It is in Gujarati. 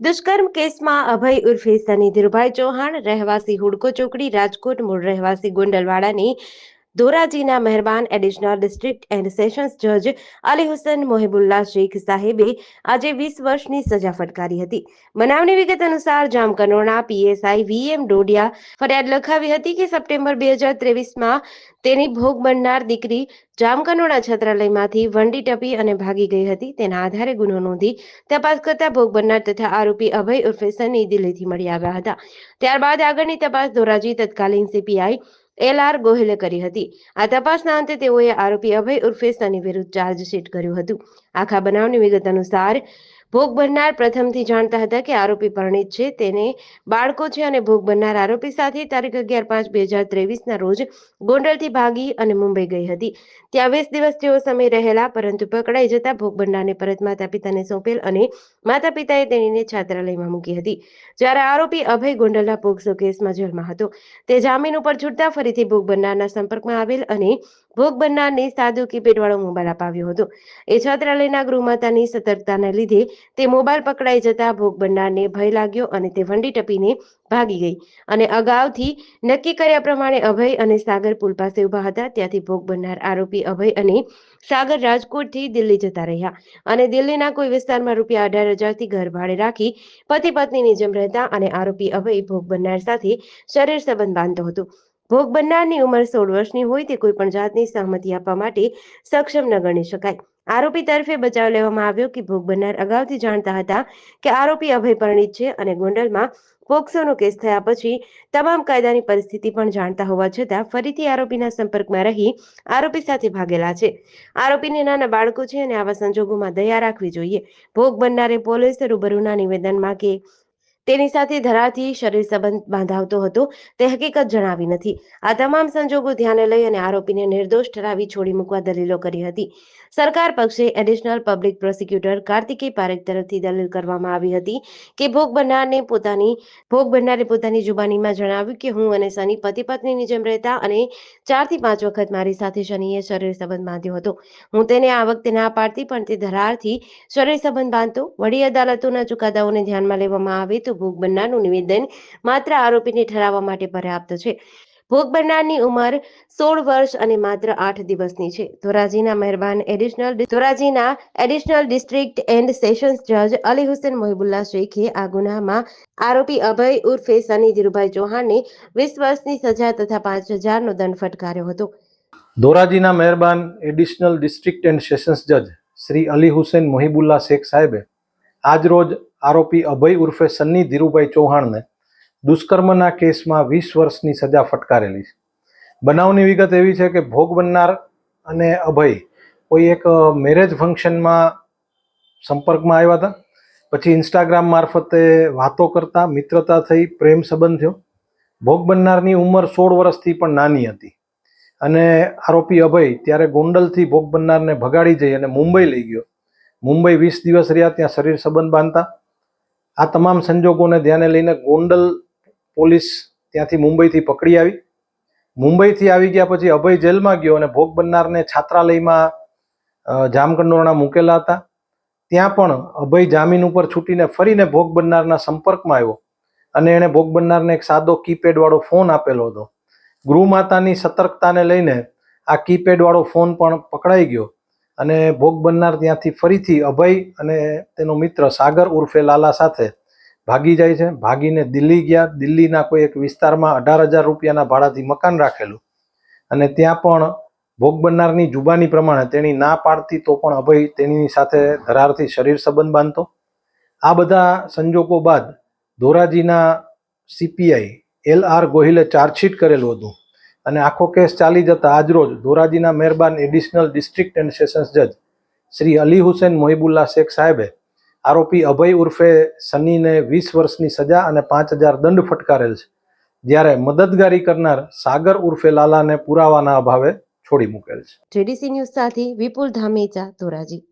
દુષ્કર્મ કેસમાં અભય ઉર્ફે સની ધીરુભાઈ ચૌહાણ રહેવાસી હુડકો ચોકડી રાજકોટ મૂળ રહેવાસી ગોંડલવાડાની ધોરાજીના મહેરબાન એડિશનલ ડિસ્ટ્રિક્ટ એન્ડ સેશન્સ જજ અલી હુસેન મોહિબુલ્લા શેખ સાહેબે આજે વીસ વર્ષની સજા ફટકારી હતી. બનાવની વિગત અનુસાર જામકનોરના પીએસઆઈ, વીએમ ડોડિયા ફરિયાદ લખાવી હતી કે સપ્ટેમ્બર બે હજાર ત્રેવીસમાં તેની ભોગ બનનાર દીકરી જામકનોડા છાત્રાલયમાંથી વંડી ટપી અને ભાગી ગઈ હતી. તેના આધારે ગુનો નોંધી તપાસ કરતા ભોગ બનનાર તથા આરોપી અભય ઉર્ફે સની દિલ્હીથી મળી આવ્યા હતા. ત્યારબાદ આગળની તપાસ ધોરાજી તત્કાલીન સીપીઆઈ એલ આર ગોહિલે કરી હતી. આ તપાસના અંતે તેઓએ આરોપી અભય ઉર્ફે સની વિરુદ્ધ ચાર્જશીટ કર્યું હતું. આખા બનાવની વિગત અનુસાર ભોગ બનનાર પ્રથમથી જાણતા હતા કે આરોપી પરણિત છે. તેને બાળકો છે અને ભોગ બનનાર આરોપી સાથે તારીખ અગિયાર પાંચ બે હજાર ત્રેવીસના રોજ ગોંડલથી ભાગી અને મુંબઈ ગઈ હતી. ત્યાં વીસ દિવસ તેઓ સમય રહેલા પરંતુ પકડાઈ જતા ભોગ બનનારને પરત માતા પિતાને સોંપેલ અને માતા પિતાએ તેણીને છાત્રાલયમાં મૂકી હતી. જ્યારે આરોપી અભય ગોંડલના પોક્સો કેસમાં જેલમાં હતો. તે જામીન ઉપર છૂટતા ફરીથી ભોગ બનનારના સંપર્કમાં આવેલ અને ભોગ બનનારને સાદુ કીપેડવાળો મોબાઈલ અપાવ્યો હતો. એ છાત્રાલયના ગૃહમાતાની સતર્કતાને લીધે તે મોબાઈલ પકડાઈ જતા ભોગ બનનારને ભય લાગ્યો અને તે વંડી ટપીને ભાગી ગઈ. અને અગાઉથી નક્કી કર્યા પ્રમાણે અભય અને સાગર પુલ પાસે ઊભા હતા. ત્યાંથી ભોગ બનનાર આરોપી અભય અને સાગર રાજકોટથી દિલ્હી જતા રહ્યા. અને દિલ્હીના કોઈ વિસ્તારમાં રૂપિયા અઢાર હજારથી ઘર ભાડે રાખી પતિ પત્નીની જેમ રહેતા અને આરોપી અભય ભોગ બનનાર સાથે શરીર સંબંધ બાંધતો હતો. ભોગ બનનારની ઉંમર સોળ વર્ષની હોય તે કોઈ પણ જાતની સહમતિ આપવા માટે સક્ષમ ન ગણી શકાય. આરોપી તરફે બચાવ લેવામાં આવ્યો કે ભોગ બનનાર અગાઉથી જાણતા હતા કે આરોપી અભય પરણિત છે અને ગોંડલમાં પોક્સોનો કેસ થયા પછી તમામ કાયદાની પરિસ્થિતિ પણ જાણતા હોવા છતાં ફરીથી આરોપીના સંપર્કમાં રહી આરોપી સાથે ભાગેલા છે. આરોપીને નાના બાળકો છે અને આવા સંજોગોમાં દયા રાખવી જોઈએ. ભોગ બનનારે પોલીસ રૂબરૂના નિવેદનમાં કે તેની સાથે ધરાથી શરીર સંબંધ બાંધાવતો હતો, તે હકીકત જણાવી નથી. આ તમામ સંજોગો ધ્યાને લઈ અને આરોપીને નિર્દોષ ઠરાવી છોડી મૂકવા દલીલો કરી હતી. સરકાર પક્ષે additional public prosecutor Kartiki Parekh તરફથી દલીલ કરવામાં આવી હતી કે ભોગ બનનારને પોતાની, ભોગ બનનારે પોતાની જુબાનીમાં જણાવ્યું કે હું અને સની પતિ પત્નીની જેમ રહેતા અને ચારથી પાંચ વખત મારી સાથે શનિએ શરીર સંબંધ બાંધ્યો હતો. હું તેને આ વખતે ના પાડતી પણ તે ધરારથી શરીર સંબંધ બાંધતો, વડી અદાલતોના ચુકાદાઓને ધ્યાનમાં લેવામાં આવે તો ભોગ બનનારનું નિવેદન માત્ર આરોપીને ઠરાવવા માટે પર્યાપ્ત છે. ભોગ બનનારની ઉંમર સોળ વર્ષ અને માત્ર આઠ દિવસની છે. ધોરાજીના મહેરબાન એડિશનલ ધોરાજીના એડિશનલ ડિસ્ટ્રિક્ટ એન્ડ સેશન્સ જજ અલી હુસેન મોહિબુલ્લા શેખે આ ગુનામાં આરોપી અભય ઉર્ફે સની ધીરુભાઈ ચૌહાણને વીસ વર્ષની સજા તથા પાંચ હજારનો દંડ ફટકાર્યો હતો. ધોરાજીના મહેરબાન એડિશનલ ડિસ્ટ્રિક્ટ એન્ડ સેશન્સ જજ શ્રી અલી હુસેન મોહિબુલ્લા શેખ સાહેબે આજરોજ આરોપી અભય ઉર્ફે સન્ની ધીરુભાઈ ચૌહાણને દુષ્કર્મના કેસમાં વીસ વર્ષની સજા ફટકારેલી છે. બનાવની વિગત એવી છે કે ભોગ બનનાર અને અભય કોઈ એક મેરેજ ફંક્શનમાં સંપર્કમાં આવ્યા હતા. પછી ઇન્સ્ટાગ્રામ મારફતે વાતો કરતા, મિત્રતા થઈ, પ્રેમ સંબંધ થયો. ભોગ બનનારની ઉંમર સોળ વર્ષથી પણ નાની હતી. અને આરોપી અભય ત્યારે ગોંડલથી ભોગ બનનારને ભગાડી જઈ અને મુંબઈ લઈ ગયો. મુંબઈ વીસ દિવસ રહ્યા, ત્યાં શરીર સંબંધ બાંધતા. આ તમામ સંજોગોને ધ્યાને લઈને ગોંડલ પોલીસ ત્યાંથી મુંબઈથી પકડી આવી. મુંબઈથી આવી ગયા પછી અભય જેલમાં ગયો અને ભોગ બનનારને છાત્રાલયમાં જામકંડોરણા મૂકેલા હતા. ત્યાં પણ અભય જામીન ઉપર છૂટીને ફરીને ભોગ બનનારના સંપર્કમાં આવ્યો અને એણે ભોગ બનનારને એક સાદો કીપેડ વાળો ફોન આપેલો હતો. ગૃહમાતાની સતર્કતાને લઈને આ કીપેડ વાળો ફોન પણ પકડાઈ ગયો. અને ભોગ બનનાર ત્યાંથી ફરીથી અભય અને તેનો મિત્ર સાગર ઉર્ફે લાલા સાથે ભાગી જાય છે. ભાગીને દિલ્હી ગયા. દિલ્હીના કોઈ એક વિસ્તારમાં અઢાર હજાર રૂપિયાના ભાડાથી મકાન રાખેલું અને ત્યાં પણ ભોગ બનનારની જુબાની પ્રમાણે તેની ના પાડતી તો પણ અભય તેની સાથે ધરારથી શરીર સંબંધ બાંધતો. આ બધા સંજોગો બાદ ધોરાજીના સીપીઆઈ એલ આર ગોહિલે ચાર્જશીટ કરેલું હતું. અને આખો કેસ ચાલી જતા આજરોજ ધોરાજીના મહેરબાન એડિશનલ ડિસ્ટ્રિક્ટ એન્ડ સેશન્સ જજ શ્રી અલી હુસેન મોહિબુલ્લા શેખ સાહેબે આરોપી અભય ઉર્ફે સનીને વીસ વર્ષની સજા અને પાંચ હજાર દંડ ફટકારેલ છે, જ્યારે મદદગારી કરનાર સાગર ઉર્ફે લાલાને પુરાવાના અભાવે છોડી મૂકેલ છે. જેડીસી ન્યૂઝ સાથે વિપુલ ધામેચા, ધોરાજી.